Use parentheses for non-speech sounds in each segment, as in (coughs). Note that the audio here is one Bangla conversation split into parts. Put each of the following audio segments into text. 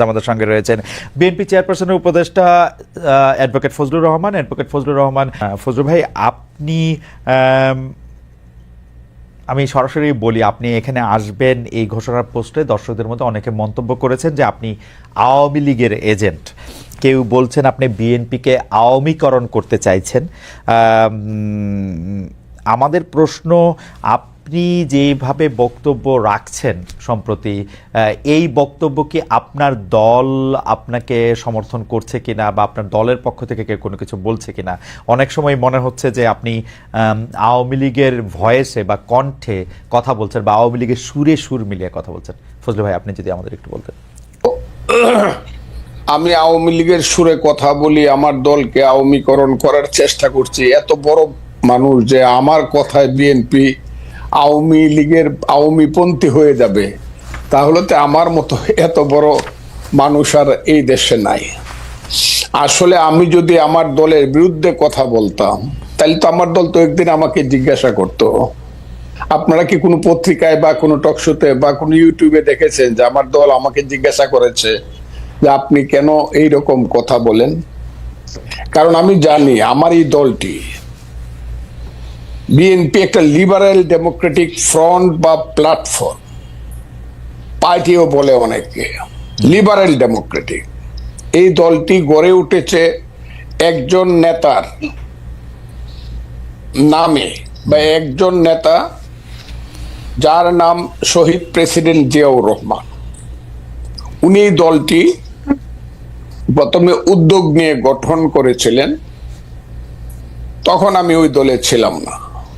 আমাদের সঙ্গে রয়েছেন বিএনপি চেয়ারপারসনের উপদেষ্টা অ্যাডভোকেট ফজলুর রহমান। অ্যাডভোকেট ফজলুর রহমান ফজলুর ভাই আপনি আম, সরাসরি বলি আপনি এখানে আসবেন এই ঘোষণার পোস্টে। দর্শকদের মধ্যে অনেকে মন্তব্য করেছেন যে আপনি আওয়ামী লীগের এজেন্ট। কেউ বলছেন আপনি বিএনপিকে আওয়ামীকরণ করতে চাইছেন। আমাদের প্রশ্ন আপনি যেভাবে বক্তব্য রাখছেন সম্প্রতি এই বক্তব্য কি আপনার দল আপনাকে সমর্থন করছে কিনা বা আপনার দলের পক্ষ থেকে কেউ কোনো কিছু বলছে কিনা? অনেক সময় মনে হচ্ছে যে আপনি আওয়ামী লীগের ভয়েসে বা কণ্ঠে কথা বলছেন বা আওয়ামী লীগের সুরে সুর মিলিয়ে কথা বলছেন। ফজলু ভাই, আপনি যদি আমাদের একটু বলতেন। (coughs) আমি আওয়ামী লীগের সুরে কথা বলি, আমার দলকে আওয়ামীকরণ করার চেষ্টা করছি। এত বড় মানুষ যে আমার কথায় বিএনপি আওয়ামী লীগের আওয়ামীপন্থী হয়ে যাবে, তাহলে তো আমার মতো এত বড় মানুষ আর এই দেশে নাই। আসলে আমি যদি আমার দলের বিরুদ্ধে কথা বলতাম, তাহলে তো আমার দল তো একদিন আমাকে জিজ্ঞাসা করতো। আপনারা কি কোনো পত্রিকায় বা কোনো টকশোতে বা কোনো ইউটিউবে দেখেছেন যে আমার দল আমাকে জিজ্ঞাসা করেছে যে আপনি কেন এই রকম কথা বলেন? কারণ আমি জানি আমার এই দলটি বিএনপি একটা লিবারেল ডেমোক্রেটিক ফ্রন্ট বা প্ল্যাটফর্ম পার্টিও বলে অনেকে। লিবারেল ডেমোক্রেটিক এই দলটি গড়ে উঠেছে একজন নেতার নামে বা একজন নেতা যার নাম শহীদ প্রেসিডেন্ট জিয়াউর রহমান। উনি দলটি প্রথমে উদ্যোগ নিয়ে গঠন করেছিলেন। তখন আমি ওই দলে ছিলাম না।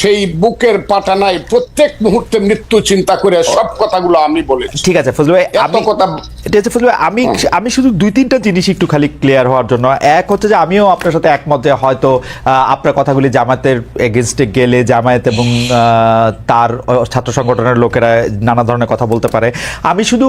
সেই বুকের পাটা নাই প্রত্যেক মুহূর্তে মৃত্যু চিন্তা করে সব কথাগুলো আমি বলেছি ঠিক আছে ফজলু ভাই এত কথা ঠিক আছে ফজলু ভাই আমি আমি শুধু দুই তিনটা জিনিস একটু খালি ক্লিয়ার হওয়ার জন্য। এক হচ্ছে যে আমিও আপনার সাথে একমত যে হয়তো আপনার কথাগুলি জামায়াতের এগেনস্টে গেলে জামায়াত এবং তার ছাত্র সংগঠনের লোকেরা নানা ধরনের কথা বলতে পারে। আমি শুধু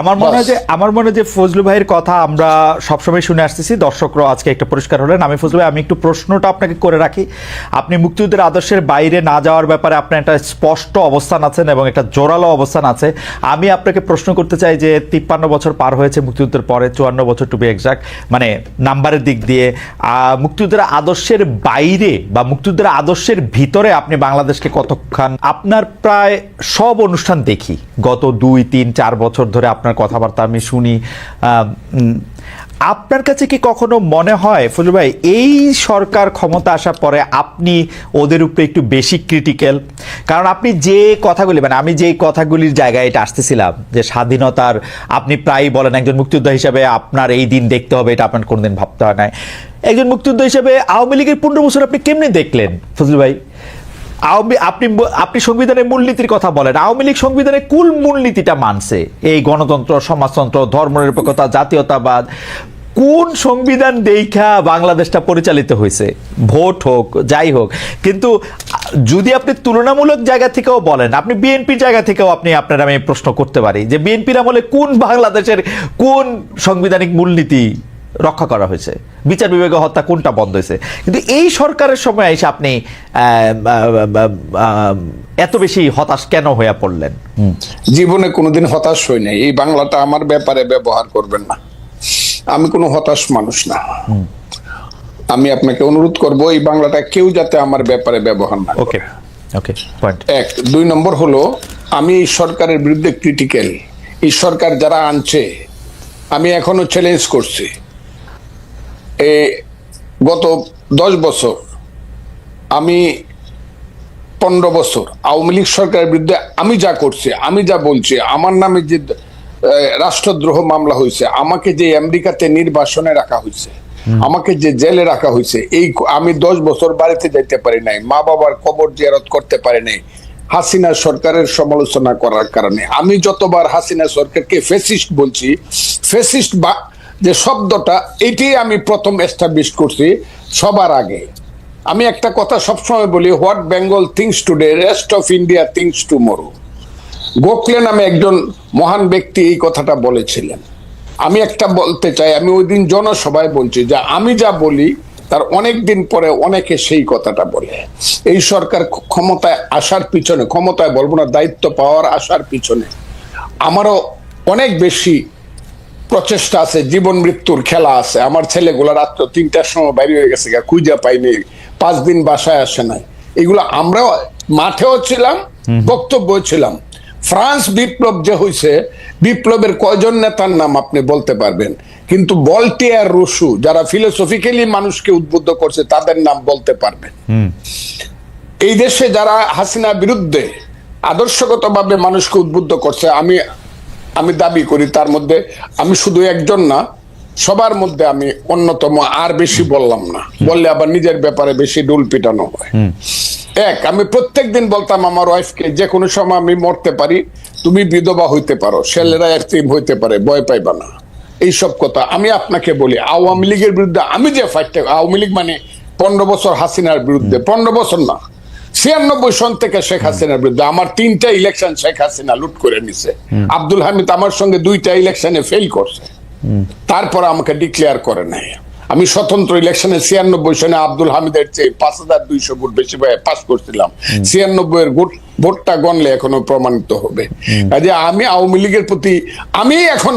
আমার মনে হয় যে আমার মনে হয় যে ফজলু ভাইয়ের কথা আমরা সবসময় শুনে আসতেছি। দর্শকরাও আজকে একটা পরিষ্কার হলেন। আমি ফজলু ভাই আমি একটু প্রশ্নটা আপনাকে করে রাখি। আপনি মুক্তিযুদ্ধের আদর্শের বাইরে না যাওয়ার ব্যাপারে আপনার একটা স্পষ্ট অবস্থান আছেন এবং একটা জোরালো অবস্থান আছে। আমি আপনাকে প্রশ্ন করতে চাই যে তিপ্পান্ন বছর পার হয়েছে মুক্তিযুদ্ধের পরে চুয়ান্ন বছর টু বি এক্সাক্ট মানে নাম্বারের দিক দিয়ে মুক্তিযুদ্ধের আদর্শের বাইরে বা মুক্তিযুদ্ধের আদর্শের ভিতরে আপনি বাংলাদেশকে কতক্ষণ আপনার প্রায় সব অনুষ্ঠান দেখি। গত দুই তিন চার বছর ধরে আপনার কথাবার্তা আমি শুনি। আপনার কাছে কি কখনো মনে হয় ফজল ভাই, এই সরকার ক্ষমতা আসার পরে আপনি ওদের উপরে একটু বেশি ক্রিটিক্যাল কারণ আপনি যে কথাগুলি মানে আমি যে কথাগুলির জায়গায় এটা আসতেছিলাম, যে স্বাধীনতার, আপনি প্রায়ই বলেন একজন মুক্তিযোদ্ধা হিসাবে আপনার এই দিন দেখতে হবে, এটা আপনার কোনোদিন ভাবতে হয় না একজন মুক্তিযোদ্ধা হিসাবে আওয়ামী লীগের পনেরো বছর আপনি কেমনে দেখলেন ফজল ভাই? আওয়ামী আপনি আপনি সংবিধানের মূলনীতির কথা বলেন। আওয়ামী লীগ সংবিধানের কুল মূলনীতিটা মানছে। এই গণতন্ত্র, সমাজতন্ত্র, ধর্মনিরপেক্ষতা, জাতীয়তাবাদ। কোন সংবিধান দেখা বাংলাদেশটা পরিচালিত হয়েছে? ভোট হোক, যাই হোক। কিন্তু, যদি আপনি তুলনামূলক জায়গা থেকেও বলেন, আপনি বিএনপির জায়গা থেকেও আপনি, আপনার আমি প্রশ্ন করতে পারি যে, বিএনপির আমলে কোন বাংলাদেশের কোন সাংবিধানিক মূলনীতি রক্ষা করা হয়েছে। বিচার বিভাগে হত্যা কোনটা বন্ধ হয়েছে? কিন্তু এই সরকারের সময় এসে আপনি এত বেশি হতাশ কেন হয়ে পড়লেন? জীবনে কোনোদিন হতাশ হই নাই। এই বাংলাটা আমার ব্যাপারে ব্যবহার করবেন না। আমি কোনো হতাশ মানুষ না। আমি আপনাকে অনুরোধ করব এই বাংলাটা কেউ যাতে আমার ব্যাপারে ব্যবহার না। ওকে ওকে পয়েন্ট এক। দুই নম্বর হলো আমি এই সরকারের বিরুদ্ধে ক্রিটিক্যাল এই সরকার যারা আনছে আমি এখনও চ্যালেঞ্জ করছি। গত দশ বছর আমি পনেরো বছর আওয়ামী লীগ সরকারের বিরুদ্ধে আমি যা করছি আমি যা বলছি আমার নামে যে রাষ্ট্রদ্রোহ মামলা হয়েছে আমাকে যে আমেরিকাতে নির্বাসনে রাখা হয়েছে আমাকে যে জেলে রাখা হয়েছে এই আমি দশ বছর বাড়িতে যাইতে পারি নাই মা বাবার কবর জিয়ারত করতে পারি নাই হাসিনা সরকারের সমালোচনা করার কারণে। আমি যতবার হাসিনা সরকারকে ফেসিস্ট বলছি ফেসিস্ট বা যে শব্দটা এটি আমি প্রথম এস্টাবলিশ করছি সবার আগে। আমি একটা কথা সবসময় বলি, what Bengal thinks today, rest of India thinks to tomorrow. Gokhale নামে একজন মহান ব্যক্তি এই কথাটা বলেছিলেন। আমি একটা বলতে চাই, আমি ওই দিন জনসভায় বলছি যে আমি যা বলি, তার অনেক দিন পরে অনেকে সেই কথাটা বলে। এই সরকার ক্ষমতায় আসার পিছনে, ক্ষমতায় বলব না, দায়িত্ব পাওয়ার আসার পিছনে, আমারও অনেক বেশি প্রচেষ্টা আছে জীবন মৃত্যুর খেলা আছে। আমার ছেলেগুলো রাত্র তিনটার সময় বাইরে হয়ে গেছে গা, খুঁজে পাইনি পাঁচ দিন বাসায় আসে নাই। এগুলো আমরাও মাঠেও ছিলাম বক্তব্য ছিলাম। ফ্রান্স বিপ্লব যে হয়েছে বিপ্লবের কয়জন নেতার নাম আপনি বলতে পারবেন। কিন্তু বলটিয়ার রুশু যারা ফিলোসফিক্যালি মানুষকে উদ্বুদ্ধ করছে তাদের নাম বলতে পারবেন। এই দেশে যারা হাসিনা বিরুদ্ধে আদর্শগতভাবে মানুষকে উদ্বুদ্ধ করছে আমি আমি দাবি করি তার মধ্যে আমি শুধু একজন না সবার মধ্যে আমি অন্যতম আর বেশি বললাম না। বললে আবার নিজের ব্যাপারে বেশি ডুল পিটানো হয়। এক আমি প্রত্যেক দিন বলতাম আমার ওয়াইফকে যে কোনো সময় আমি মরতে পারি তুমি বিধবা হইতে পারো ছেলেরা একটিম হইতে পারে ভয় পাইবা না। এইসব কথা আমি আপনাকে বলি আওয়ামী লীগের বিরুদ্ধে আমি যে ফাইটটা আওয়ামী লীগ মানে পনেরো বছর হাসিনার বিরুদ্ধে পনেরো বছর না ছিয়ানব্বই সন থেকে শেখ হাসিনার বিরুদ্ধে আমার তিনটা ইলেকশন শেখ হাসিনা লুট করে নিছে। আব্দুল হামিদ আমার সঙ্গে দুইটা ইলেকশনে ফেল করছে। তারপর আমাকে ডিক্লেয়ার করে নাই। আমি স্বতন্ত্র ইলেকশনে ছিয়ানব্বই সনে আব্দুল হামিদের চেয়ে পাঁচ হাজার দুইশো ভোট বেশি পাই পাস করছিলাম। ছিয়ানব্বই এর ভোট ভোটটা গণলে এখনও প্রমাণিত হবে। কাজে আমি আওয়ামী লীগের প্রতি আমি এখন